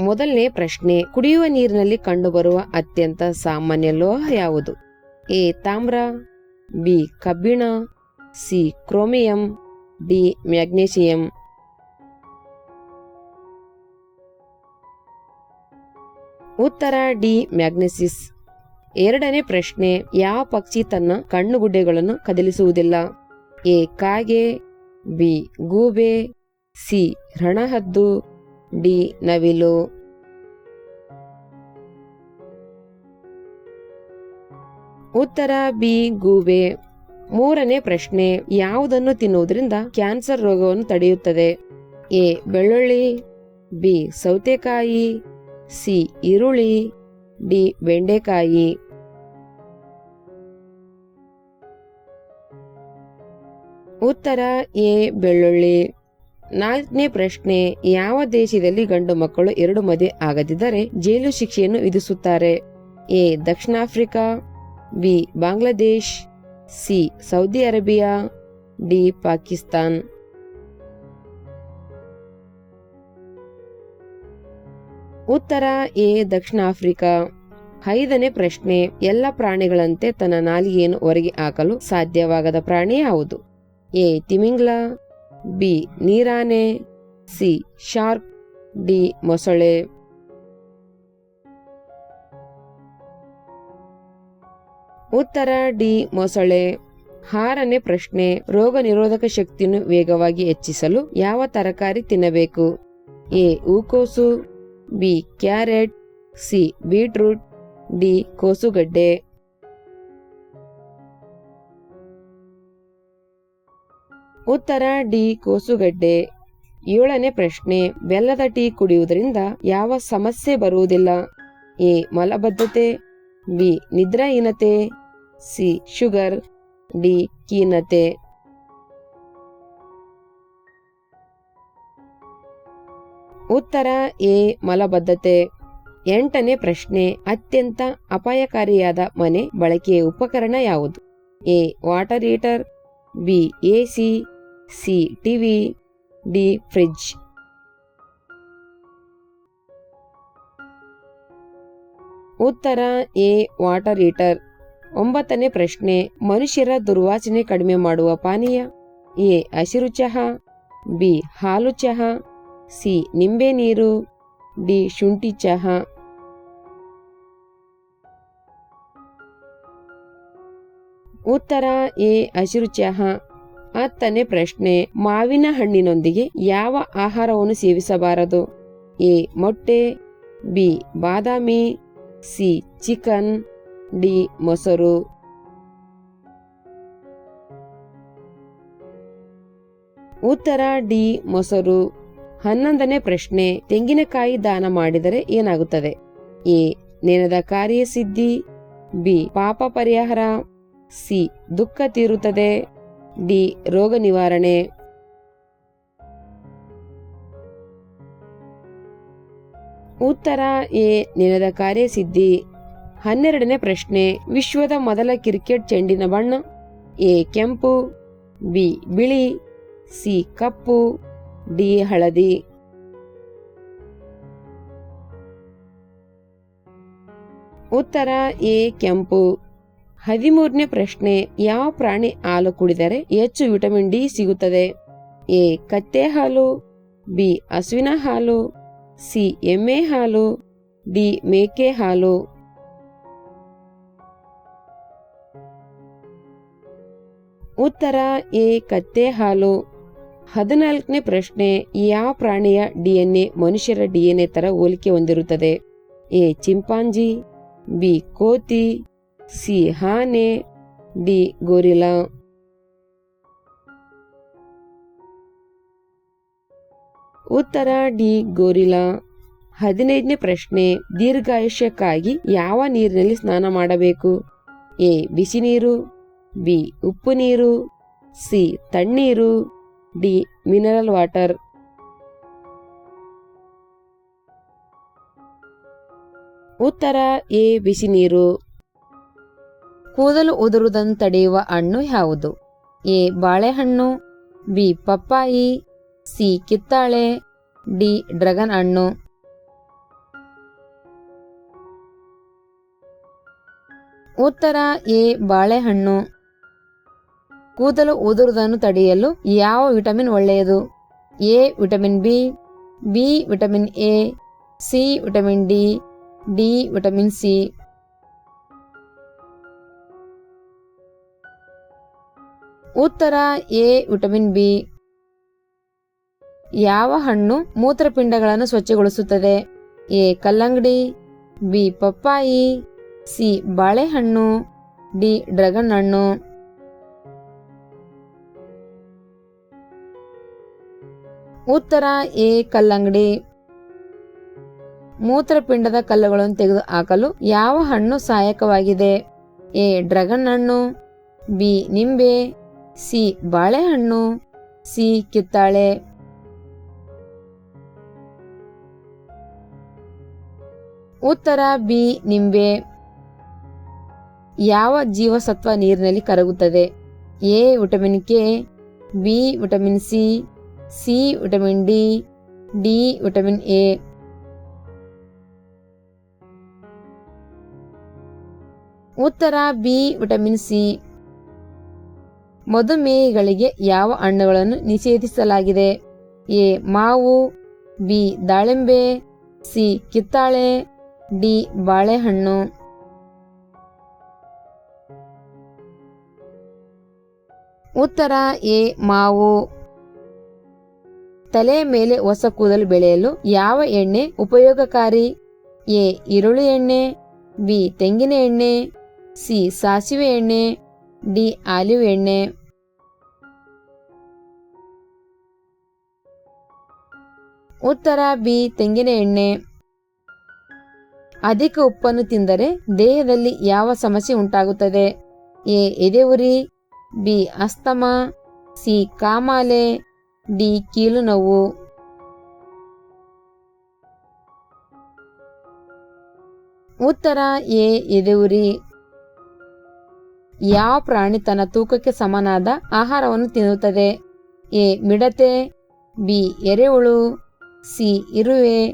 ಮೊದಲನೇ ಪ್ರಶ್ನೆ, ಕುಡಿಯುವ ನೀರಿನಲ್ಲಿ ಕಂಡುಬರುವ ಅತ್ಯಂತ ಸಾಮಾನ್ಯ ಲೋಹ ಯಾವುದು? ಎ, ತಾಮ್ರ, ಬಿ, ಕಬ್ಬಿಣ, ಸಿ, ಕ್ರೋಮಿಯಂ, ಡಿ ಮ್ಯಾಗ್ನೇಷಿಯಂ ಉತ್ತರ, ಡಿ ಮ್ಯಾಗ್ನೆಸಿಸ್ ಎರಡನೇ ಪ್ರಶ್ನೆ, ಯಾವ ಪಕ್ಷಿ ತನ್ನ ಕಣ್ಣುಗುಡ್ಡೆಗಳನ್ನು ಕದಲಿಸುವುದಿಲ್ಲ? ಎ, ಕಾಗೆ, ಬಿ, ಗೂಬೆ, ಸಿ, ರಣಹದ್ದು. ಡಿ ನವಿಲು. ಉತ್ತರ ಬಿ ಗೂಬೆ. ಮೂರನೇ ಪ್ರಶ್ನೆ, ಯಾವುದನ್ನು ತಿನ್ನುವುದರಿಂದ ಕ್ಯಾನ್ಸರ್ ರೋಗವನ್ನು ತಡೆಯುತ್ತದೆ? ಎ, ಬೆಳ್ಳುಳ್ಳಿ. ಬಿ, ಸೌತೆಕಾಯಿ. ಸಿ, ಈರುಳ್ಳಿ. ಡಿ, ಬೆಂಡೆಕಾಯಿ. ಉತ್ತರ ಎ, ಬೆಳ್ಳುಳ್ಳಿ. ನಾಲ್ಕನೇ ಪ್ರಶ್ನೆ, ಯಾವ ದೇಶದಲ್ಲಿ ಗಂಡು ಮಕ್ಕಳು ಎರಡು ಮದುವೆ ಆಗದಿದ್ದರೆ ಜೈಲು ಶಿಕ್ಷೆಯನ್ನು ವಿಧಿಸುತ್ತಾರೆ? A Dakshina Africa B, Bangladesh, C, Saudi Arabia, D, Pakistan. ಉತ್ತರ, ಎ ದಕ್ಷಿಣ ಆಫ್ರಿಕಾ ಐದನೇ ಪ್ರಶ್ನೆ, ಎಲ್ಲ ಪ್ರಾಣಿಗಳಂತೆ ತನ್ನ ನಾಲಿಗೆಯನ್ನು ಹೊರಗೆ ಹಾಕಲು ಸಾಧ್ಯವಾಗದ ಪ್ರಾಣಿ ಯಾವುದು? ಎ, ತಿಮಿಂಗ್ಲ ಬಿ, ನೀರಾನೆ, ಸಿ ಶಾರ್ಕ್ ಡಿ, ಮೊಸಳೆ. ಉತ್ತರ, ಡಿ, ಮೊಸಳೆ. ಆರನೇ ಪ್ರಶ್ನೆ, ರೋಗ ನಿರೋಧಕ ಶಕ್ತಿಯನ್ನು ವೇಗವಾಗಿ ಹೆಚ್ಚಿಸಲು ಯಾವ ತರಕಾರಿ ತಿನ್ನಬೇಕು? ಎ, ಹೂಕೋಸು, B, carrot, C, beetroot, D, ಕೋಸುಗಡ್ಡೆ. ಉತ್ತರ ಡಿ ಕೋಸುಗಡ್ಡೆ. ಏಳನೇ ಪ್ರಶ್ನೆ, ಬೆಲ್ಲದ ಟೀ ಕುಡಿಯುವುದರಿಂದ ಯಾವ ಸಮಸ್ಯೆ ಬರುವುದಿಲ್ಲ? ಎ, ಮಲಬದ್ಧತೆ. ಬಿ, ನಿದ್ರಾಹೀನತೆ. C, sugar. ಡಿ ಕೀನತೆ ಉತ್ತರ ಎ, ಮಲಬದ್ಧತೆ. ಎಂಟನೇ ಪ್ರಶ್ನೆ, ಅತ್ಯಂತ ಅಪಾಯಕಾರಿಯಾದ ಮನೆ ಬಳಕೆಯ ಉಪಕರಣ ಯಾವುದು? A water heater B AC C, TV, D fridge ಉತ್ತರ, ಎ, ವಾಟರ್ ಹೀಟರ್. ಒಂಬತ್ತನೇ ಪ್ರಶ್ನೆ, ಮನುಷ್ಯರ ದುರ್ವಾಸನೆ ಕಡಿಮೆ ಮಾಡುವ ಪಾನೀಯ? ಎ, ಹಸಿರು ಚಹಾ. ಬಿ, ಹಾಲು ಚಹಾ. ಸಿ, ನಿಂಬೆ ನೀರು. ಡಿ, ಶುಂಠಿ ಚಹಾ. ಉತ್ತರ, ಎ, ಹಸಿರು ಚಹಾ. ಹತ್ತನೇ ಪ್ರಶ್ನೆ, ಮಾವಿನ ಹಣ್ಣಿನೊಂದಿಗೆ ಯಾವ ಆಹಾರವನ್ನು ಸೇವಿಸಬಾರದು? ಎ, ಮೊಟ್ಟೆ, ಬಿ, ಬಾದಾಮಿ, ಸಿ, ಚಿಕನ್, ಡಿ, ಮೊಸರು. ಉತ್ತರ, ಡಿ, ಮೊಸರು. ಹನ್ನೊಂದನೇ ಪ್ರಶ್ನೆ, ತೆಂಗಿನಕಾಯಿ ದಾನ ಮಾಡಿದರೆ ಏನಾಗುತ್ತದೆ? A, ನೆನೆದ Karyasiddhi. ಬಿ, ಪಾಪ ಪರಿಹಾರ. ಸಿ, ದುಃಖ ತೀರುತ್ತದೆ. ಡಿ ರೋಗ ನಿವಾರಣೆ. ಉತ್ತರ ಎ, ನೆಲದ ಕಾರ್ಯಸಿದ್ಧಿ ಹನ್ನೆರಡನೇ ಪ್ರಶ್ನೆ, ವಿಶ್ವದ ಮೊದಲ ಕ್ರಿಕೆಟ್ ಚೆಂಡಿನ ಬಣ್ಣ. ಎ, ಕೆಂಪು. ಬಿ, ಬಿಳಿ. ಸಿ, ಕಪ್ಪು. ಡಿ, ಹಳದಿ. ಉತ್ತರ ಎ, ಕೆಂಪು. ಹದಿಮೂರನೇ ಪ್ರಶ್ನೆ, ಯಾವ ಪ್ರಾಣಿ ಹಾಲು ಕುಡಿದರೆ ಹೆಚ್ಚು ವಿಟಮಿನ್ ಡಿ ಸಿಗುತ್ತದೆ? ಎ, ಕತ್ತೆ ಹಾಲು, ಬಿ, ಹಸುವಿನ ಹಾಲು, ಸಿ, ಎಮ್ಮೆ ಹಾಲು, ಡಿ, ಮೇಕೆ ಹಾಲು. ಉತ್ತರ, ಎ, ಕತ್ತೆ ಹಾಲು. ಹದಿನಾಲ್ಕನೇ ಪ್ರಶ್ನೆ, ಯಾವ ಪ್ರಾಣಿಯ ಡಿಎನ್ಎ ಮನುಷ್ಯರ ಡಿಎನ್ಎ ತರ ಹೋಲಿಕೆ ಹೊಂದಿರುತ್ತದೆ? ಎ, ಚಿಂಪಾಂಜಿ, ಬಿ, ಕೋತಿ ಸಿ ಹಾನೆ ಡಿ ಗೋರಿಲಾ ಉತ್ತರ, ಡಿ ಗೋರಿಲಾ ಹದಿನೈದನೇ ಪ್ರಶ್ನೆ, ದೀರ್ಘಾಯುಷ್ಯಕ್ಕಾಗಿ ಯಾವ ನೀರಿನಲ್ಲಿ ಸ್ನಾನ ಮಾಡಬೇಕು? ಎ ಬಿಸಿ ನೀರು ಬಿ ಉಪ್ಪು ನೀರು ಸಿ, ತಣ್ಣೀರು, ಡಿ ಮಿನರಲ್ ವಾಟರ್ ಉತ್ತರ, ಎ ಬಿಸಿ ನೀರು ಕೂದಲು ಉದುರುವುದನ್ನು ತಡೆಯುವ ಹಣ್ಣು ಯಾವುದು? ಎ. ಬಾಳೆಹಣ್ಣು, ಬಿ. ಪಪ್ಪಾಯಿ, ಸಿ. ಕಿತ್ತಾಳೆ, ಡಿ. ಡ್ರಗನ್ ಹಣ್ಣು. ಉತ್ತರ, ಎ. ಬಾಳೆಹಣ್ಣು. ಕೂದಲು ಉದುರುವುದನ್ನು ತಡೆಯಲು ಯಾವ ವಿಟಮಿನ್ ಒಳ್ಳೆಯದು? A. Vitamin B B. Vitamin A, C. Vitamin D D. Vitamin C. ಉತ್ತರ ಎ, ವಿಟಮಿನ್ ಬಿ. ಯಾವ ಹಣ್ಣು ಮೂತ್ರಪಿಂಡಗಳನ್ನು ಸ್ವಚ್ಛಗೊಳಿಸುತ್ತದೆ? ಎ, ಕಲ್ಲಂಗಡಿ, ಬಿ, ಪಪ್ಪಾಯಿ, ಸಿ, ಬಾಳೆಹಣ್ಣು, ಡಿ, ಡ್ರ್ಯಾಗನ್ ಹಣ್ಣು. ಉತ್ತರ ಎ, ಕಲ್ಲಂಗಡಿ. ಮೂತ್ರಪಿಂಡದ ಕಲ್ಲುಗಳನ್ನು ತೆಗೆದು ಹಾಕಲು ಯಾವ ಹಣ್ಣು ಸಹಾಯಕವಾಗಿದೆ? ಎ, ಡ್ರ್ಯಾಗನ್ ಹಣ್ಣು, ಬಿ, ನಿಂಬೆ ಸಿ ಬಾಳೆಹಣ್ಣು, ಸಿ ಕಿತ್ತಾಳೆ. ಉತ್ತರ ಬಿ ನಿಂಬೆ. ಯಾವ ಜೀವಸತ್ವ ನೀರಿನಲ್ಲಿ ಕರಗುತ್ತದೆ? A vitamin K, B vitamin C C vitamin D D vitamin A. ಉತ್ತರ ಬಿ ವಿಟಮಿನ್ ಸಿ. ಮಧುಮೇಹಿಗಳಿಗೆ ಯಾವ ಹಣ್ಣುಗಳನ್ನು ನಿಷೇಧಿಸಲಾಗಿದೆ? ಎ. ಮಾವು, ಬಿ. ದಾಳಿಂಬೆ, ಸಿ. ಕಿತ್ತಾಳೆ, ಡಿ. ಬಾಳೆಹಣ್ಣು. ಉತ್ತರ, ಎ. ಮಾವು. ತಲೆ ಮೇಲೆ ಹೊಸ ಕೂದಲು ಬೆಳೆಯಲು ಯಾವ ಎಣ್ಣೆ ಉಪಯೋಗಕಾರಿ? ಎ. ಈರುಳ್ಳಿ ಎಣ್ಣೆ, ಬಿ. ತೆಂಗಿನ ಎಣ್ಣೆ, ಸಿ. ಸಾಸಿವೆ ಎಣ್ಣೆ, ಡಿ. ಆಲಿವ್ ಎಣ್ಣೆ. ಉತ್ತರ ಬಿ, ತೆಂಗಿನ ಎಣ್ಣೆ. ಅಧಿಕ ಉಪ್ಪನ್ನು ತಿಂದರೆ ದೇಹದಲ್ಲಿ ಯಾವ ಸಮಸ್ಯೆ ಉಂಟಾಗುತ್ತದೆ? ಎ ಎದೆ ಉರಿ ಬಿ, ಅಸ್ತಮ. ಸಿ, ಕಾಮಾಲೆ. ಡಿ ಕೀಲು ನೋವು ಉತ್ತರ ಎ ಎದೆ ಉರಿ ಯಾವ ಪ್ರಾಣಿ ತನ್ನ ತೂಕಕ್ಕೆ ಸಮನಾದ ಆಹಾರವನ್ನು ತಿನ್ನುತ್ತದೆ? ಎ, ಮಿಡತೆ. ಬಿ, ಎರೆಹುಳು. ಸಿ, ಇರುವೆ,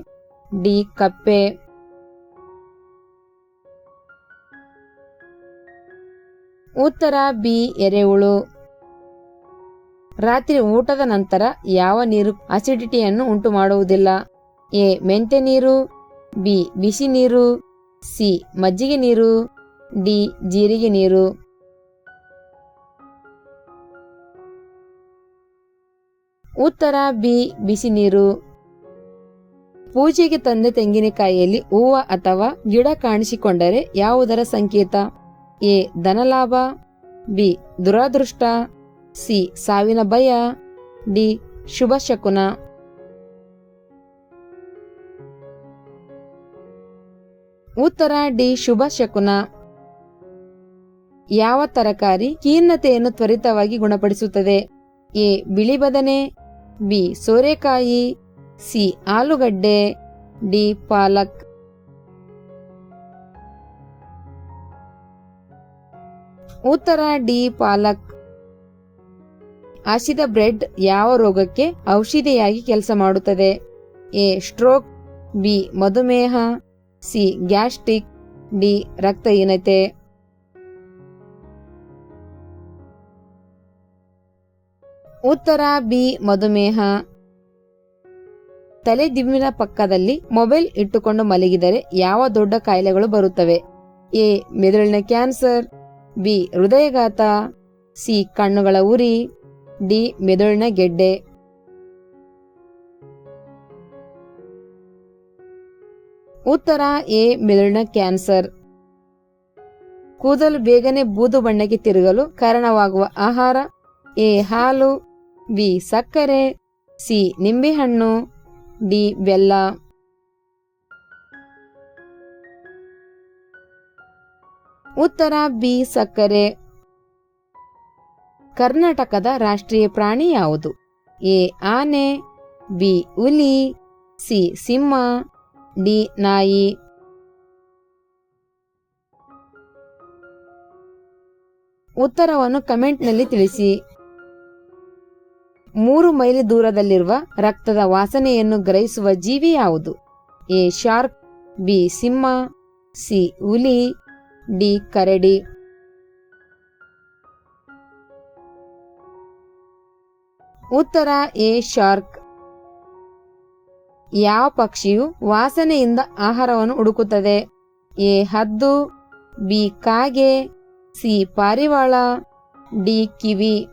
ಡಿ, ಕಪ್ಪೆ. ಉತ್ತರ, ಬಿ, ಎರೆಹುಳು. ರಾತ್ರಿ ಊಟದ ನಂತರ ಯಾವ ನೀರು ಅಸಿಡಿಟಿಯನ್ನು ಉಂಟು ಮಾಡುವುದಿಲ್ಲ ಎ, ಮೆಂತೆ ನೀರು, ಬಿ, ಬಿಸಿ ನೀರು, ಸಿ, ಮಜ್ಜಿಗೆ ನೀರು, ಡಿ, ಜೀರಿಗೆ ನೀರು. ಉತ್ತರ, ಬಿ, ಬಿಸಿ ನೀರು. ಪೂಜೆಗೆ ತಂದ ತೆಂಗಿನಕಾಯಿಯಲ್ಲಿ ಹೂವ ಅಥವಾ ಗಿಡ ಕಾಣಿಸಿಕೊಂಡರೆ ಯಾವುದರ ಸಂಕೇತ? ಎ. ಧನಲಾಭ. ಬಿ. ದುರಾದೃಷ್ಟ. ಸಿ. ಸಾವಿನ ಭಯ. ಡಿ. ಶುಭ ಶಕುನ. ಉತ್ತರ ಡಿ. ಶುಭ ಶಕುನ. ಯಾವ ತರಕಾರಿ ಖೀರ್ಣತೆಯನ್ನು ತ್ವರಿತವಾಗಿ ಗುಣಪಡಿಸುತ್ತದೆ? ಎ. ಬಿಳಿ ಬದನೆ. ಬಿ. ಸೋರೆಕಾಯಿ. ಸಿ, ಆಲೂಗಡ್ಡೆ, ಡಿ, ಪಾಲಕ್. ಉತ್ತರ, ಡಿ, ಪಾಲಕ್. ಹಸಿದ ಬ್ರೆಡ್ ಯಾವ ರೋಗಕ್ಕೆ ಔಷಧಿಯಾಗಿ ಕೆಲಸ ಮಾಡುತ್ತದೆ? ಎ, ಸ್ಟ್ರೋಕ್, ಬಿ, ಮಧುಮೇಹ, ಸಿ, ಗ್ಯಾಸ್ಟ್ರಿಕ್, ಡಿ, ರಕ್ತಹೀನತೆ. ಉತ್ತರ, ಬಿ, ಮಧುಮೇಹ. ತಲೆ ದಿಮ್ಮಿನ ಪಕ್ಕದಲ್ಲಿ ಮೊಬೈಲ್ ಇಟ್ಟುಕೊಂಡು ಮಲಗಿದರೆ ಯಾವ ದೊಡ್ಡ ಕಾಯಿಲೆಗಳು ಬರುತ್ತವೆ? ಎ, ಮೆದುಳಿನ ಕ್ಯಾನ್ಸರ್. ಬಿ, ಹೃದಯಘಾತ. ಸಿ, ಕಣ್ಣುಗಳ ಉರಿ. ಡಿ, ಮೆದುಳಿನ ಗೆಡ್ಡೆ. ಉತ್ತರ, ಎ, ಮೆದುಳಿನ ಕ್ಯಾನ್ಸರ್. ಕೂದಲು ಬೇಗನೆ ಬೂದು ಬಣ್ಣಕ್ಕೆ ತಿರುಗಲು ಕಾರಣವಾಗುವ ಆಹಾರ. ಎ, ಹಾಲು. ಬಿ, ಸಕ್ಕರೆ. ಸಿ, ನಿಂಬೆಹಣ್ಣು. ಡಿ, ಬೆಲ್ಲ. ಉತ್ತರ, ಬಿ, ಸಕ್ಕರೆ. ಕರ್ನಾಟಕದ ರಾಷ್ಟ್ರೀಯ ಪ್ರಾಣಿ ಯಾವುದು? ಎ, ಆನೆ, ಬಿ, ಹುಲಿ, ಸಿ, ಸಿಂಹ, ಡಿ, ನಾಯಿ. ಉತ್ತರವನ್ನು ಕಮೆಂಟ್ನಲ್ಲಿ ತಿಳಿಸಿ. ಮೂರು ಮೈಲಿ ದೂರದಲ್ಲಿರುವ ರಕ್ತದ ವಾಸನೆಯನ್ನು ಗ್ರಹಿಸುವ ಜೀವಿ ಯಾವುದು? A. Shark, B. Simha, C. ಹುಲಿ, ಡಿ. ಕರಡಿ. ಉತ್ತರ, ಎ. ಶಾರ್ಕ್. ಯಾವ ಪಕ್ಷಿಯು ವಾಸನೆಯಿಂದ ಆಹಾರವನ್ನು ಹುಡುಕುತ್ತದೆ? ಎ. ಹದ್ದು, ಬಿ. ಕಾಗೆ, ಸಿ. ಪಾರಿವಾಳ, ಡಿ. ಕಿವಿ.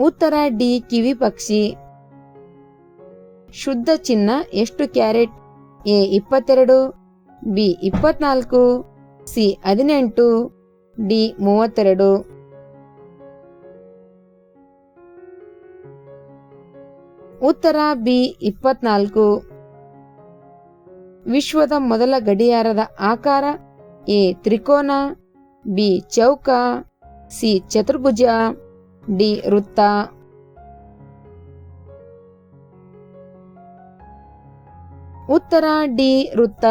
ಉತ್ತರ ಡಿ ಕಿವಿ ಪಕ್ಷಿ. ಶುದ್ಧ ಚಿನ್ನ ಎಷ್ಟು ಕ್ಯಾರೆಟ್? ಎ ಇಪ್ಪತ್ತೆರಡು, ಬಿ ಇಪ್ಪತ್ನಾಲ್ಕು, ಸಿ ಹದಿನೆಂಟು, ಡಿ ಮೂವತ್ತೆರಡು. ಉತ್ತರ ಬಿ ಇಪ್ಪತ್ನಾಲ್ಕು. ವಿಶ್ವದ ಮೊದಲ ಗಡಿಯಾರದ ಆಕಾರ ಎ ತ್ರಿಕೋನ, ಬಿ ಚೌಕ, ಸಿ ಚತುರ್ಭುಜ. ಡಿ ವೃತ್ತ. ಉತ್ತರ ಡಿ ವೃತ್ತ.